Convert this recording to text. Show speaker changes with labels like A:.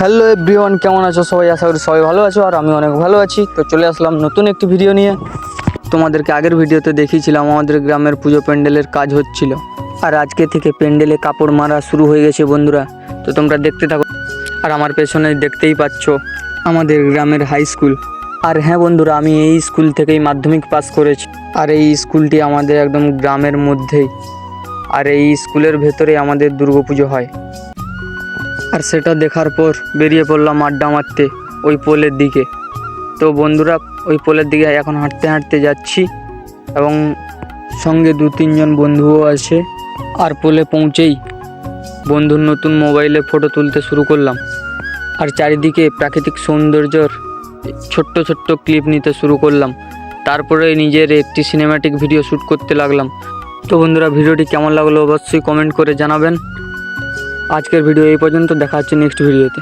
A: Hello everyone, কেমন আছো? সবাই আশা করি সবাই ভালো আছো, আর আমি অনেক ভালো আছি। তো চলে আসলাম নতুন একটি ভিডিও নিয়ে। তোমাদেরকে আগের ভিডিওতে দেখিয়েছিলাম, আমাদের গ্রামের পুজো প্যান্ডেলের কাজ হচ্ছিল। আর আজকে থেকে প্যান্ডেলে কাপড় মারা শুরু হয়ে গেছে বন্ধুরা। তো তোমরা দেখতে থাকো। আর আমার পেছনে দেখতেই পাচ্ছ আমাদের গ্রামের হাই স্কুল আর হ্যাঁ বন্ধুরা, আমি এই স্কুল থেকেই মাধ্যমিক পাস করেছি। আর এই স্কুলটি আমাদের একদম গ্রামের মধ্যেই। আর এই স্কুলের ভেতরে আমাদের দুর্গাপুজো হয়। আর সেটা দেখার পর বেরিয়ে পড়লাম আড্ডা মারতে ওই পোলের দিকে। তো বন্ধুরা, ওই পোলের দিকে এখন হাঁটতে হাঁটতে যাচ্ছি এবং সঙ্গে দু তিনজন বন্ধুও আছে আর পোলে পৌঁছেই বন্ধুর নতুন মোবাইলে ফটো তুলতে শুরু করলাম। আর চারিদিকে প্রাকৃতিক সৌন্দর্যর ছোট্ট ছোট্ট ক্লিপ নিতে শুরু করলাম। তারপরে নিজের একটি সিনেমাটিক ভিডিও শ্যুট করতে লাগলাম। তো বন্ধুরা, ভিডিওটি কেমন লাগল অবশ্যই কমেন্ট করে জানাবেন। আজকের ভিডিও এই পর্যন্ত দেখা হচ্ছে নেক্সট ভিডিওতে